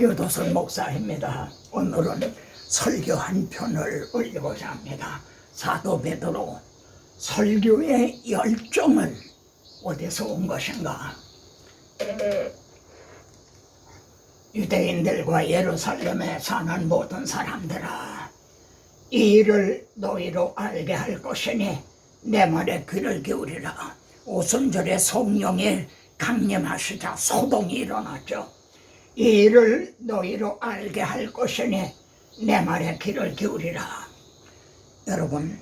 유도선 목사입니다. 오늘은 설교 한 편을 올리고자 합니다. 사도 베드로 설교의 열정은 어디서 온 것인가? 유대인들과 예루살렘에 사는 모든 사람들아 이 일을 너희로 알게 할 것이니 내 말에 귀를 기울이라 오순절에 성령이 강림하시자 소동이 일어났죠 이 일을 너희로 알게 할 것이니 내 말에 귀를 기울이라 여러분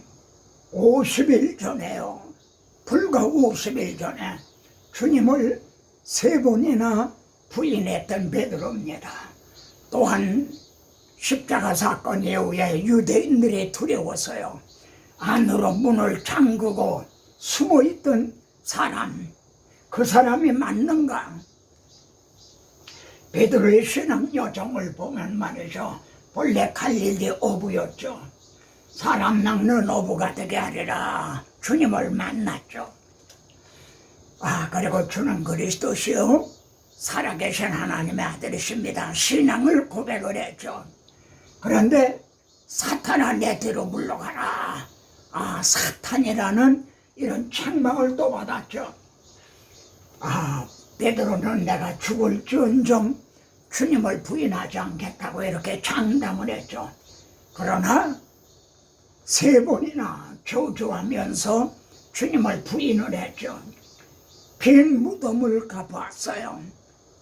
50일 전에요 불과 50일 전에 주님을 세 번이나 부인했던 베드로입니다. 또한 십자가 사건 이후에 유대인들이 두려워서요. 안으로 문을 잠그고 숨어 있던 사람, 그 사람이 맞는가? 베드로의 신앙 여정을 보면 말이죠. 본래 갈릴리 어부였죠. 사람 낚는 어부가 되게 하리라 주님을 만났죠. 아 그리고 주는 그리스도시요 살아계신 하나님의 아들이십니다. 신앙을 고백을 했죠. 그런데 사탄아 내 뒤로 물러가라. 아 사탄이라는 이런 책망을 또 받았죠. 아 베드로는 내가 죽을지언정 주님을 부인하지 않겠다고 이렇게 장담을 했죠. 그러나 세 번이나 저주하면서 주님을 부인을 했죠. 빈 무덤을 가보았어요.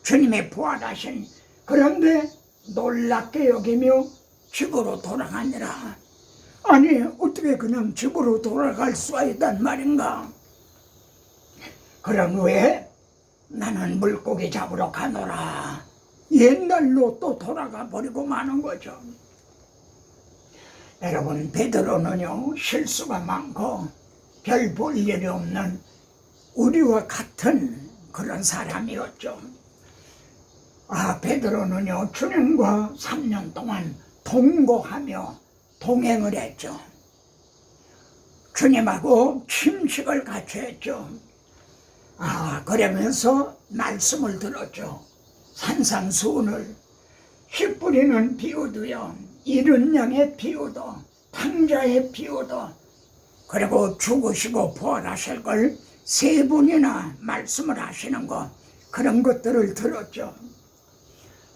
주님의 부활하신 그런데 놀랍게 여기며 집으로 돌아가니라. 아니 어떻게 그냥 집으로 돌아갈 수가 있단 말인가? 그런 후에 나는 물고기 잡으러 가노라. 옛날로 또 돌아가 버리고 마는 거죠. 여러분 베드로는요 실수가 많고 별 볼 일이 없는 우리와 같은 그런 사람이었죠. 아 베드로는요 주님과 3년 동안 동거하며 동행을 했죠. 주님하고 침식을 같이 했죠. 아 그러면서 말씀을 들었죠. 산상수훈을 씨 뿌리는 비유도요. 이른 양의 비유도 탕자의 비유도 그리고 죽으시고 부활하실 걸세 번이나 말씀을 하시는 거 그런 것들을 들었죠.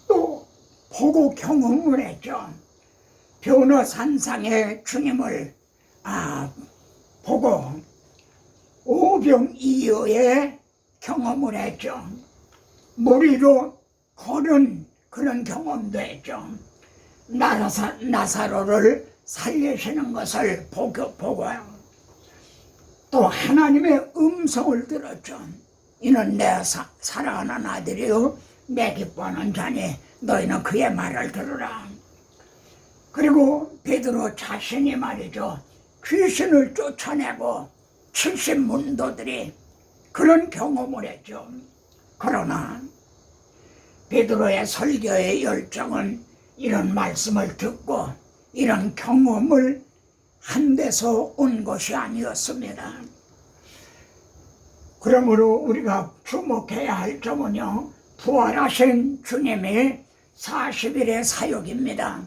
또 보고 경험을 했죠. 변호산상의 주님을 아 보고 오병이어의 경험을 했죠. 머리로 걸은 그런 경험도 했죠. 나사, 나사로를 살리시는 것을 보고, 보고요. 또 하나님의 음성을 들었죠. 이는 내 사, 사랑하는 아들이요 내 기뻐하는 자니 너희는 그의 말을 들으라. 그리고 베드로 자신이 말이죠. 귀신을 쫓아내고 70문도들이 그런 경험을 했죠. 그러나 베드로의 설교의 열정은 이런 말씀을 듣고 이런 경험을 한 데서 온 것이 아니었습니다. 그러므로 우리가 주목해야 할 점은요, 부활하신 주님의 40일의 사역입니다.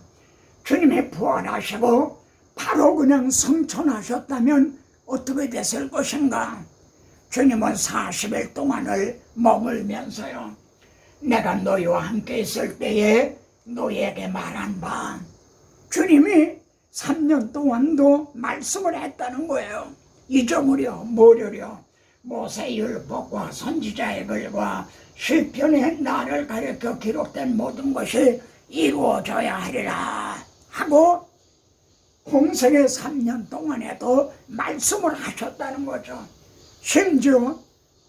주님이 부활하시고 바로 그냥 성천하셨다면 어떻게 됐을 것인가? 주님은 40일 동안을 머물면서요, 내가 너희와 함께 있을 때에 너희에게 말한 바, 주님이 3년 동안도 말씀을 했다는 거예요. 잊어버려, 모르려. 모세율법과 선지자의 글과 시편에 나를 가르쳐 기록된 모든 것이 이루어져야 하리라 하고 공생의 3년 동안에도 말씀을 하셨다는 거죠. 심지어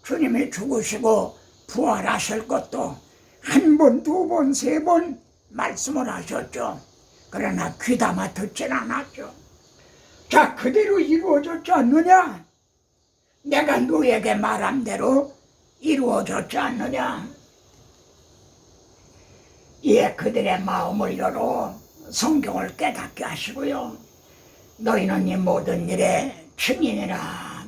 주님이 죽으시고 부활하실 것도 한 번, 두 번, 세 번 말씀을 하셨죠. 그러나 귀담아 듣진 않았죠. 자, 그대로 이루어졌지 않느냐? 내가 너에게 말한 대로 이루어졌지 않느냐? 이에 그들의 마음을 열어 성경을 깨닫게 하시고요. 너희는 이 모든 일에 증인이라.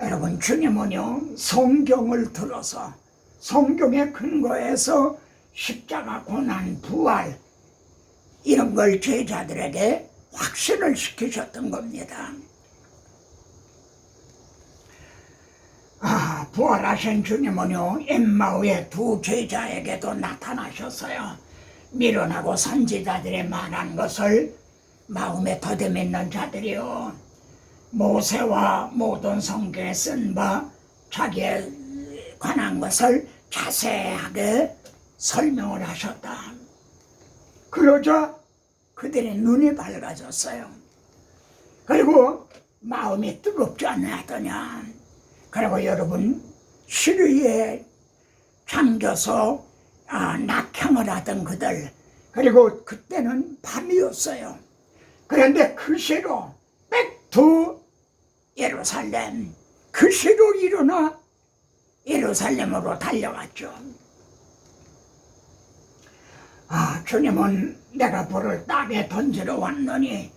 여러분, 주님은요, 성경을 들어서 성경의 근거에서 십자가 고난 부활 이런 걸 제자들에게 확신을 시키셨던 겁니다. 아, 부활하신 주님은요, 엠마우의 두 제자에게도 나타나셨어요. 미련하고 선지자들이 말한 것을 마음에 더듬있는 자들이요. 모세와 모든 성경에 쓴 바 자기에 관한 것을 자세하게 설명을 하셨다. 그러자 그들의 눈이 밝아졌어요. 그리고 마음이 뜨겁지 않았더냐. 그리고 여러분 시리에 잠겨서 아, 낙향을 하던 그들 그리고 그때는 밤이었어요. 그런데 그 시로 백두 예루살렘 그 시로 일어나 예루살렘으로 달려갔죠. 아, 주님은 내가 불을 땅에 던지러 왔노니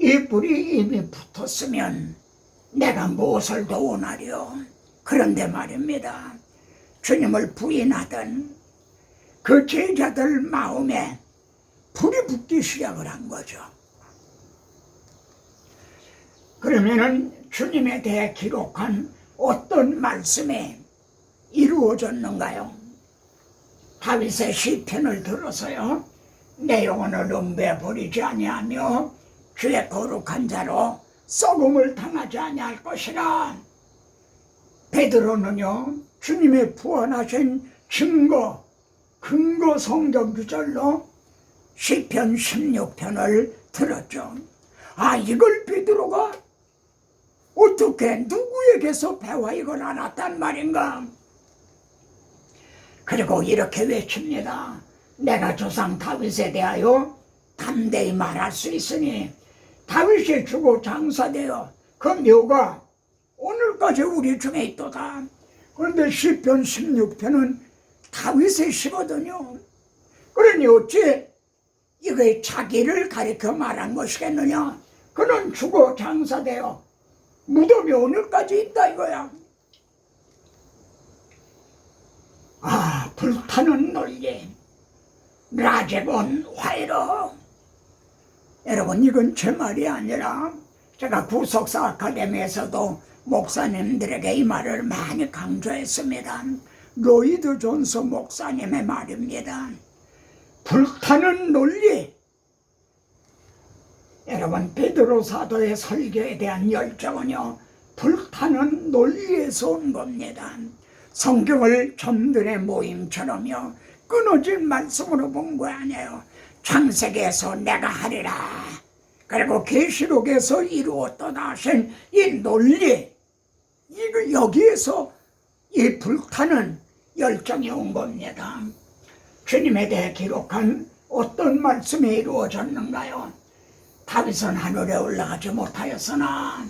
이 불이 이미 붙었으면 내가 무엇을 더 원하려? 그런데 말입니다. 주님을 부인하던 그 제자들 마음에 불이 붙기 시작을 한 거죠. 그러면은 주님에 대해 기록한 어떤 말씀이 이루어졌는가요? 다윗의 시편을 들어서요. 내 영혼을 음배 버리지 아니하며 주의 거룩한 자로 썩음을 당하지 아니할 것이라. 베드로는요. 주님의 부활하신 증거, 근거 성경 구절로 시편 16편을 들었죠. 아 이걸 베드로가 어떻게 누구에게서 배워 이걸 알았단 말인가? 그리고 이렇게 외칩니다. 내가 조상 다윗에 대하여 담대히 말할 수 있으니 다윗이 주고 장사되어 그 묘가 오늘까지 우리 중에 있도다. 그런데 시편 16편은 다윗의 시거든요. 그러니 어찌 이게 자기를 가리켜 말한 것이겠느냐? 그는 죽어 장사되어 무덤이 오늘까지 있다 이거야. 아, 불타는 논리. 라제본 화이로. 여러분, 이건 제 말이 아니라 제가 구속사 아카데미에서도 목사님들에게 이 말을 많이 강조했습니다. 로이드 존스 목사님의 말입니다. 불타는 논리. 여러분, 베드로 사도의 설교에 대한 열정은요, 불타는 논리에서 온 겁니다. 성경을 점들의 모임처럼요 끊어질 말씀으로 본 거 아니에요. 창세기에서 내가 하리라. 그리고 계시록에서 이루었던 하신 이 논리 이거 여기에서 이 불타는 열정이 온 겁니다. 주님에 대해 기록한 어떤 말씀이 이루어졌는가요? 다윗은 하늘에 올라가지 못하였으나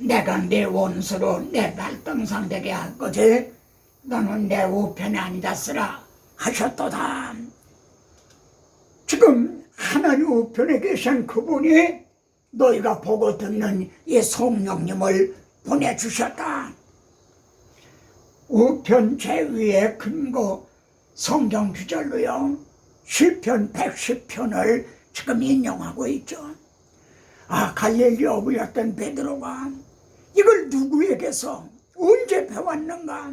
내가 내 원수로 내 발등상 되게 할 거지? 너는 내 우편에 앉았으라 하셨도다. 지금 하나님 우편에 계신 그분이 너희가 보고 듣는 이 성령님을 보내주셨다. 우편 제위의 근거 성경 구절로요. 시편 110편을 지금 인용하고 있죠. 아 갈릴리 어부였던 베드로가 이걸 누구에게서 언제 배웠는가?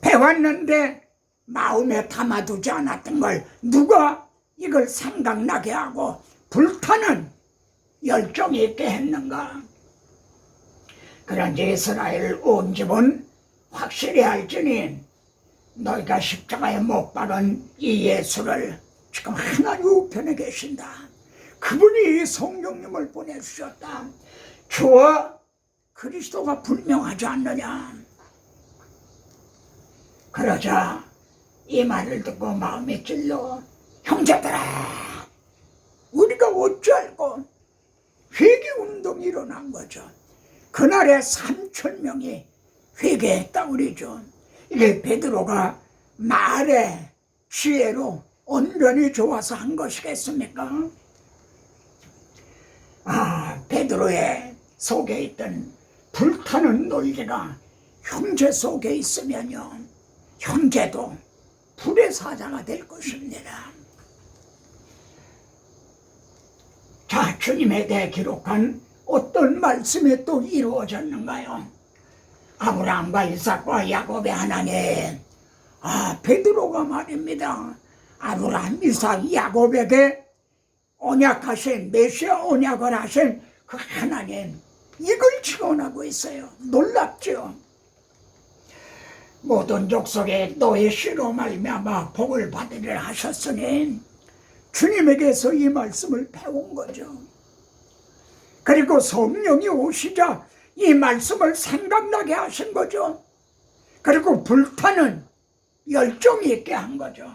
배웠는데 마음에 담아두지 않았던 걸 누가 이걸 생각나게 하고 불타는 열정이 있게 했는가? 그런지 이스라엘 온 집은 확실히 알지니 너희가 십자가에 못 박은 이 예수를 지금 하나님 우편에 계신다. 그분이 성령님을 보내주셨다. 주와 그리스도가 분명하지 않느냐. 그러자 이 말을 듣고 마음이 찔러 형제들아 우리가 어찌할고 회개 운동이 일어난 거죠. 그날에 3천 명이 회개했다 그러죠. 이게 베드로가 말의 지혜로 언변이 좋아서 한 것이겠습니까? 아 베드로의 속에 있던 불타는 논리가 형제 속에 있으면요 형제도 불의 사자가 될 것입니다. 자, 주님에 대해 기록한 어떤 말씀이 또 이루어졌는가요? 아브라함과 이삭과 야곱의 하나님, 아, 베드로가 말입니다. 아브라함, 이삭, 야곱에게 언약하신, 메시아 언약을 하신 그 하나님, 이걸 증언하고 있어요. 놀랍죠? 모든 족속에 너의 씨로 말미암아 복을 받으리라 하셨으니 주님에게서 이 말씀을 배운 거죠. 그리고 성령이 오시자 이 말씀을 생각나게 하신 거죠. 그리고 불타는 열정이 있게 한 거죠.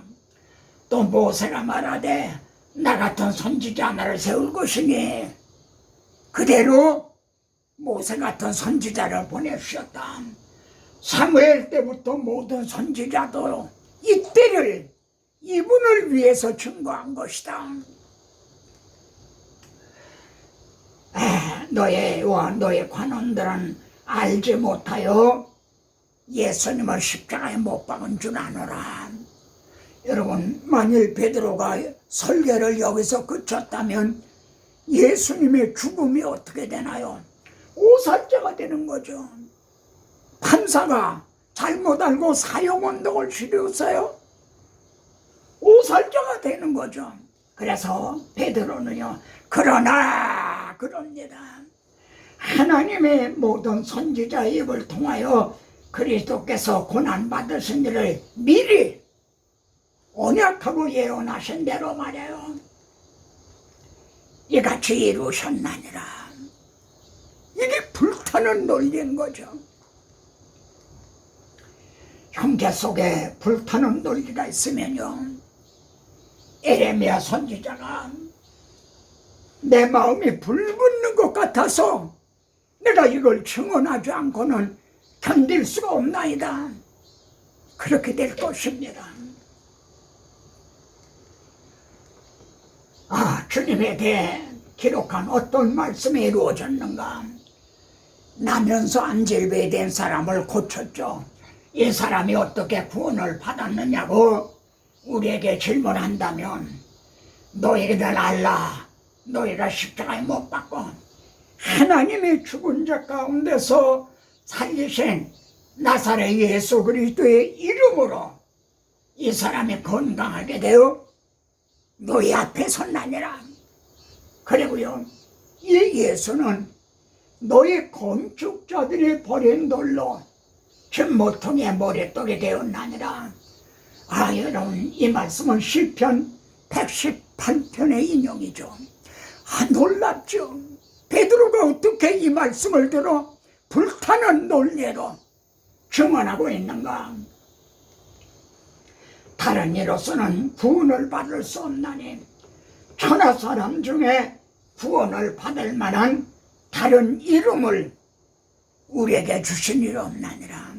또 모세가 말하되 나 같은 선지자 하나를 세울 것이니 그대로 모세 같은 선지자를 보내주셨다. 사무엘 때부터 모든 선지자도 이때를 이분을 위해서 증거한 것이다. 아, 너의와 너의 관원들은 알지 못하여 예수님을 십자가에 못 박은 줄 아노라. 여러분, 만일 베드로가 설계를 여기서 그쳤다면 예수님의 죽음이 어떻게 되나요? 오살자가 되는 거죠. 판사가 잘못 알고 사형운동을 치르었어요. 오살자가 되는 거죠. 그래서 베드로는요, 그러나 그럽니다. 하나님의 모든 선지자 입을 통하여 그리스도께서 고난 받으신 일을 미리 언약하고 예언하신 대로 말해요. 이같이 이루셨나니라. 이게 불타는 논리인 거죠. 형제 속에 불타는 논리가 있으면요. 에레미야 선지자가 내 마음이 불붙는 것 같아서 내가 이걸 증언하지 않고는 견딜 수가 없나이다. 그렇게 될 것입니다. 아, 주님에 대해 기록한 어떤 말씀이 이루어졌는가? 나면서 안질배에 된 사람을 고쳤죠. 이 사람이 어떻게 구원을 받았느냐고 우리에게 질문한다면 너희들 알라 너희가 십자가에 못 박고 하나님의 죽은 자 가운데서 살리신 나사렛 예수 그리스도의 이름으로 이 사람이 건강하게 되어 너희 앞에 선나니라 그리고요 이 예수는 너희 건축자들이 버린 돌로 김모퉁이의 모래떡이 되었나니라. 아 여러분 이 말씀은 시편 118편의 인용이죠. 아 놀랍죠. 베드로가 어떻게 이 말씀을 들어 불타는 논리로 증언하고 있는가? 다른 이로서는 구원을 받을 수 없나니 천하 사람 중에 구원을 받을 만한 다른 이름을 우리에게 주신 일 없나니라.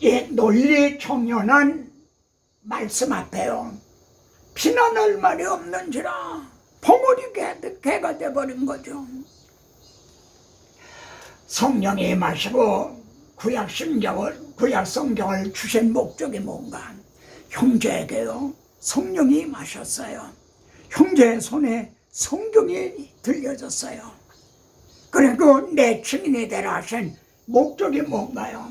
이 논리 총연한 말씀 앞에요. 피난할 말이 없는지라 봉우리 개, 개가 돼버린 거죠. 성령이 마시고 구약 신경을 구약 성경을 주신 목적이 뭔가 형제에게요 성령이 마셨어요. 형제의 손에 성경이 들려졌어요. 그리고 내 증인이 되라 하신 목적이 뭔가요?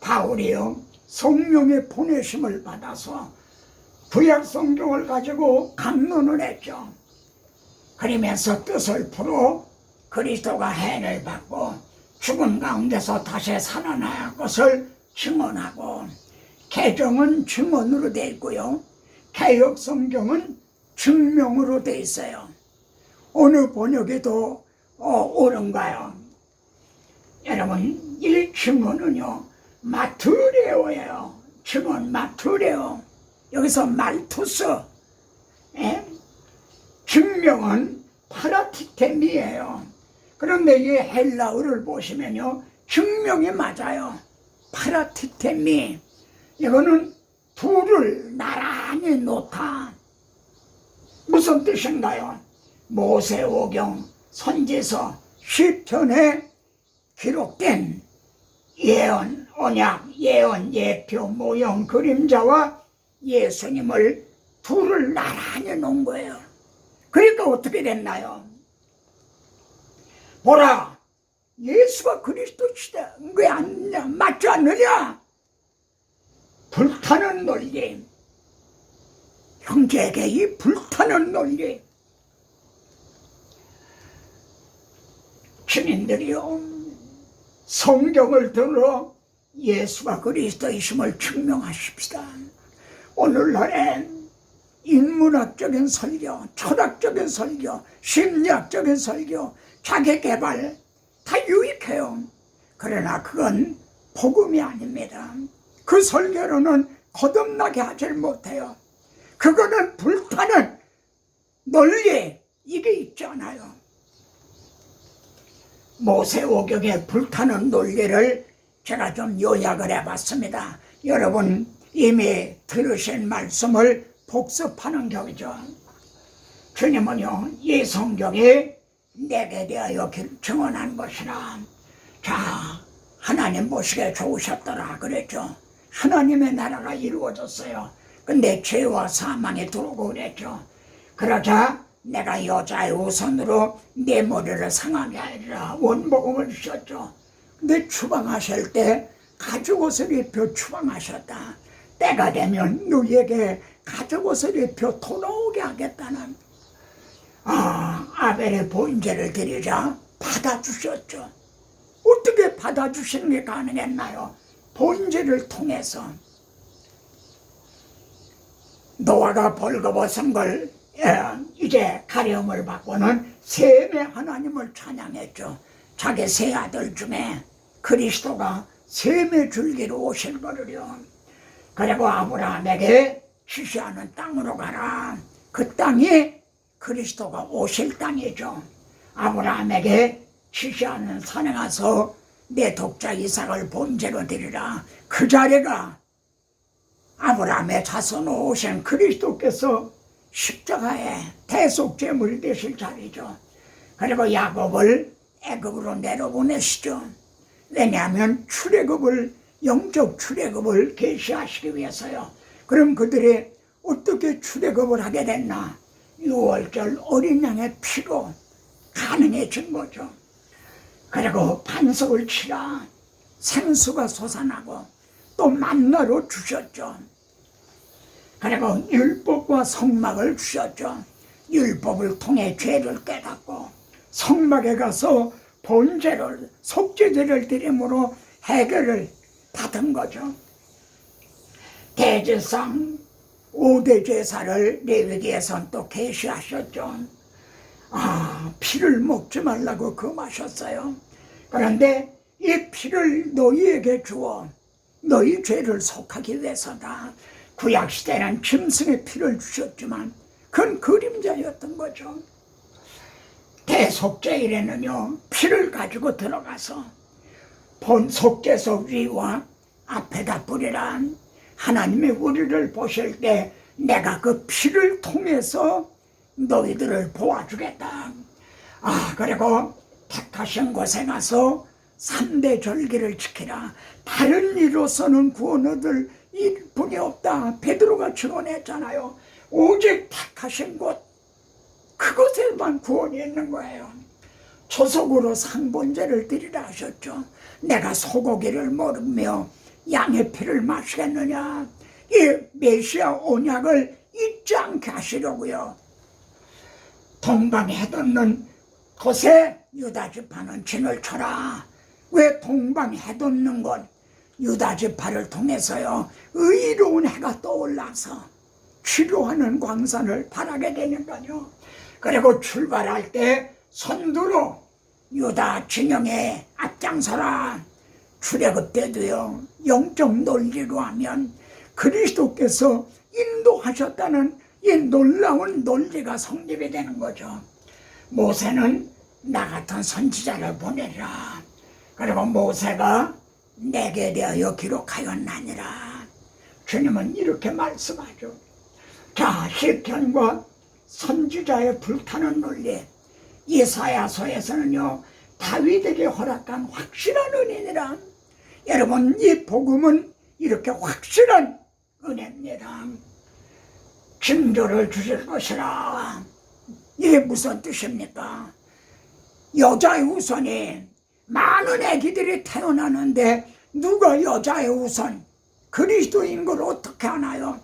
바울이요 성령의 보내심을 받아서 구약 성경을 가지고 강론을 했죠. 그러면서 뜻을 풀어 그리스도가 해를 받고 죽은 가운데서 다시 살아날 것을 증언하고 개정은 증언으로 되어 있고요. 개혁 성경은 증명으로 되어 있어요. 어느 번역에도 어, 옳은가요? 여러분 이 증언은요 마투레오예요. 증언 마투레오. 여기서 말투스. 예? 증명은 파라티템이에요. 그런데 이 헬라어를 보시면요. 증명이 맞아요. 파라티테미. 이거는 둘을 나란히 놓다. 무슨 뜻인가요? 모세오경 선지서 시편에 기록된 예언, 언약, 예언, 예표, 모형, 그림자와 예수님을 둘을 나란히 놓은 거예요. 그러니까 어떻게 됐나요? 보라, 예수가 그리스도시다. 왜 아니냐? 맞지 않느냐? 불타는 논리. 형제에게 이 불타는 논리. 주민들이요. 성경을 들어 예수가 그리스도이심을 증명하십시다. 오늘날엔 인문학적인 설교, 철학적인 설교, 심리학적인 설교, 자기개발 다 유익해요. 그러나 그건 복음이 아닙니다. 그 설교로는 거듭나게 하질 못해요. 그거는 불타는 논리 이게 있잖아요. 모세오경의 불타는 논리를 제가 좀 요약을 해봤습니다. 여러분 이미 들으신 말씀을 복습하는 격이죠. 주님은요, 이 성경이 내게 대하여 증언한 것이라. 자, 하나님 보시기에 좋으셨더라 그랬죠. 하나님의 나라가 이루어졌어요. 근데 죄와 사망이 들어오고 그랬죠. 그러자 내가 여자의 우선으로 내 머리를 상하게 하리라 원복음을 주셨죠. 근데 추방하실 때 가죽 옷을 입혀 추방하셨다. 때가 되면 너희에게 가죽 옷을 입혀 돌아오게 하겠다는 아 아벨의 본제를 드리자 받아주셨죠. 어떻게 받아주시는 게 가능했나요? 본제를 통해서 노아가 벌거벗은 걸 예, 이제 가려움을 받고는 셈의 하나님을 찬양했죠. 자기 세 아들 중에 그리스도가 셈의 줄기로 오실 거를요. 그리고 아브라함에게 지시하는 땅으로 가라. 그 땅이 그리스도가 오실 땅이죠. 아브라함에게 지시하는 산에 가서 내 독자 이삭을 본제로 드리라. 그 자리가 아브라함의 자손으로 오신 그리스도께서 십자가에 대속제물이 되실 자리죠. 그리고 야곱을 애굽으로 내려보내시죠. 왜냐하면 출애굽을 영적 출애굽을 계시하시기 위해서요. 그럼 그들이 어떻게 출애굽을 하게 됐나? 6월절 어린 양의 피로 가능해진 거죠. 그리고 반석을 치라 생수가 솟아나고 또 만나로 주셨죠. 그리고 율법과 성막을 주셨죠. 율법을 통해 죄를 깨닫고 성막에 가서 본죄를 속죄제를 드림으로 해결을 받은 거죠. 대제상 5대 제사를 레위기에선 또 계시하셨죠. 아, 피를 먹지 말라고 금하셨어요. 그런데 이 피를 너희에게 주어 너희 죄를 속하기 위해서다. 구약시대는 짐승의 피를 주셨지만 그건 그림자였던 거죠. 대속죄일에는요, 피를 가지고 들어가서 본 속죄석 위와 앞에다 뿌리라. 하나님의 우리를 보실 때 내가 그 피를 통해서 너희들을 보아주겠다. 아, 그리고 택하신 곳에 가서 3대 절기를 지키라. 다른 이로서는 구원 얻을 일분이 없다. 베드로가 증언했잖아요. 오직 택하신 곳, 그곳에만 구원이 있는 거예요. 초속으로 상본제를 드리라 하셨죠. 내가 소고기를 모르며 양의 피를 마시겠느냐. 이 메시아 온약을 잊지 않게 하시려고요. 동방에 해돋는 곳에 유다 지파는 진을 쳐라. 왜 동방에 해돋는 곳 유다 지파를 통해서요. 의로운 해가 떠올라서 치료하는 광산을 바라게 되는 거요. 그리고 출발할 때 선두로 유다 진영에 앞장서라. 출애굽 때도요. 영적 논리로 하면 그리스도께서 인도하셨다는 이 놀라운 논리가 성립이 되는 거죠. 모세는 나 같은 선지자를 보내라. 그리고 모세가 내게 대하여 기록하였나니라. 주님은 이렇게 말씀하죠. 자, 시편과 선지자의 불타는 논리. 이사야서에서는요, 다윗에게 허락한 확실한 은혜니라. 여러분 이 복음은 이렇게 확실한 은혜입니다. 징조를 주실 것이라. 이게 무슨 뜻입니까? 여자의 우선이 많은 애기들이 태어나는데 누가 여자의 우선 그리스도인 걸 어떻게 하나요?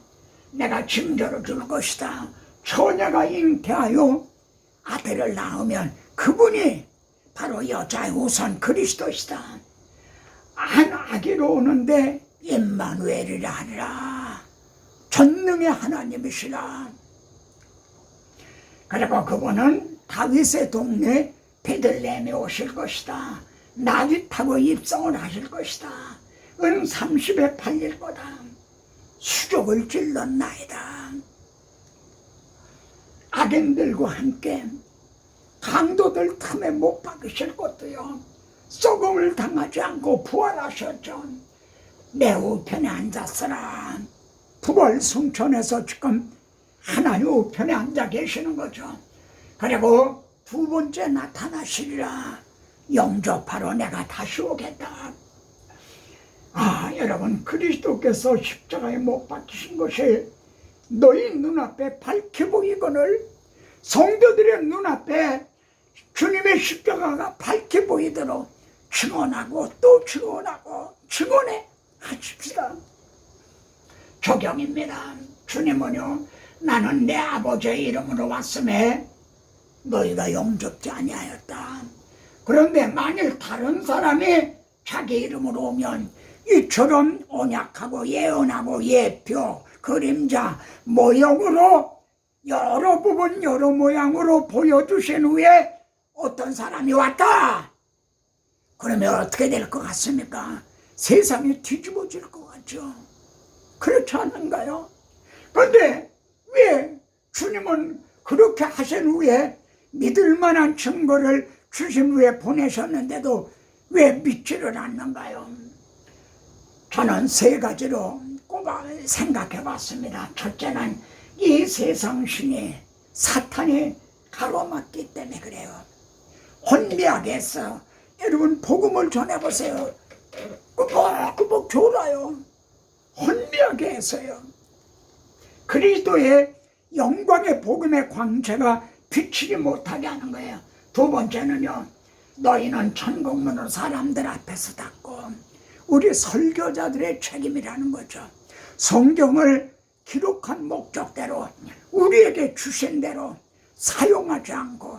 내가 징조를 줄 것이다. 처녀가 잉태하여 아들을 낳으면 그분이 바로 여자의 우선 그리스도시다. 한 아기로 오는데 임마누엘이라 하리라. 전능의 하나님이시라. 그리고 그분은 다윗의 동네 베들레헴에 오실 것이다. 나귀 타고 입성을 하실 것이다. 은 30에 팔릴 거다. 수족을 찔렀나이다. 악인들과 함께 강도들 틈에 못 박으실 것도요. 썩음을 당하지 않고 부활하셨죠. 내 우편에 앉았으라. 부활 승천에서 지금 하나님 우편에 앉아 계시는 거죠. 그리고 두 번째 나타나시리라. 영접하러 내가 다시 오겠다. 아, 여러분, 그리스도께서 십자가에 못 박히신 것이 너희 눈앞에 밝혀 보이거늘 성도들의 눈앞에 주님의 십자가가 밝혀 보이도록 증언하고 또 증언하고 증언해 하십시다. 조경입니다. 주님은요, 나는 내 아버지의 이름으로 왔음에 너희가 용접지 아니하였다. 그런데 만일 다른 사람이 자기 이름으로 오면 이처럼 언약하고 예언하고 예표, 그림자, 모형으로 여러 부분 여러 모양으로 보여주신 후에 어떤 사람이 왔다. 그러면 어떻게 될 것 같습니까? 세상이 뒤집어질 것 같죠. 그렇지 않은가요? 그런데 왜 주님은 그렇게 하신 후에 믿을 만한 증거를 주신 후에 보내셨는데도 왜 믿지를 않는가요? 저는 세 가지로 꼽아 생각해 봤습니다. 첫째는 이 세상 신이 사탄이 가로막기 때문에 그래요. 혼미하게 해서 여러분 복음을 전해보세요. 꾸벅꾸벅 졸아요. 혼미하게 해서요. 그리스도의 영광의 복음의 광채가 비치지 못하게 하는 거예요. 두 번째는요. 너희는 천국문을 사람들 앞에서 닫고 우리 설교자들의 책임이라는 거죠. 성경을 기록한 목적대로 우리에게 주신 대로 사용하지 않고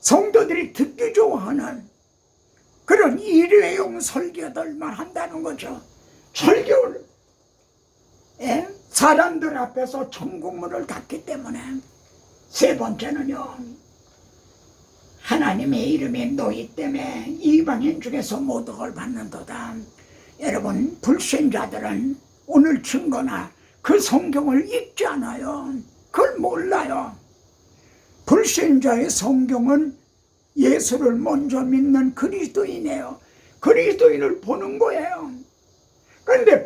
성도들이 듣기 좋아하는 그런 일회용 설교들만 한다는 거죠. 설교를 예? 사람들 앞에서 천국문을 닫기 때문에 세 번째는요. 하나님의 이름이 너희 때문에 이방인 중에서 모독을 받는도다. 여러분 불신자들은 오늘 증거나 그 성경을 읽지 않아요. 그걸 몰라요. 불신자의 성경은 예수를 먼저 믿는 그리스도인이에요. 그리스도인을 보는 거예요.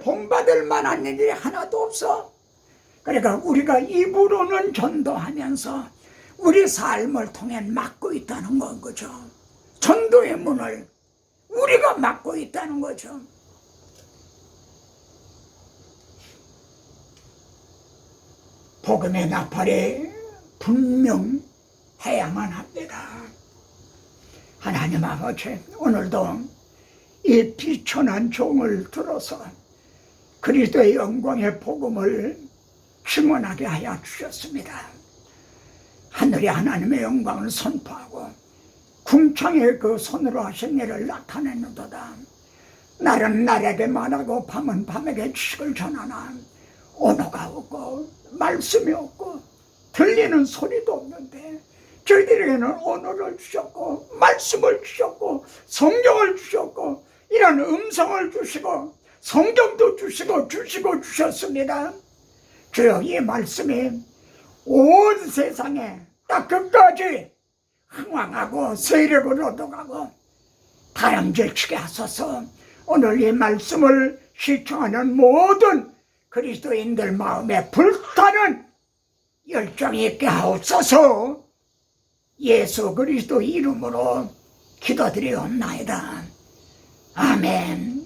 본받을 만한 일이 하나도 없어. 그러니까 우리가 입으로는 전도하면서 우리 삶을 통해 막고 있다는 건 거죠. 전도의 문을 우리가 막고 있다는 거죠. 복음의 나팔이 분명해야만 합니다. 하나님 아버지, 오늘도 이 비천한 종을 들어서 그리스도의 영광의 복음을 증언하게 하여 주셨습니다. 하늘이 하나님의 영광을 선포하고 궁창에 그 손으로 하신 일을 나타내는도다. 날은 날에게 말하고 밤은 밤에게 지식을 전하나 언어가 없고 말씀이 없고 들리는 소리도 없는데 저희들에게는 언어를 주셨고 말씀을 주셨고 성경을 주셨고 이런 음성을 주시고 성경도 주시고 주시고 주셨습니다. 주여 이 말씀이 온 세상에 딱 끝까지 흥왕하고 세력을 얻어가고 다람쥐치게 하소서 오늘 이 말씀을 시청하는 모든 그리스도인들 마음에 불타는 열정이 있게 하옵소서 예수 그리스도 이름으로 기도드리옵나이다. 아멘.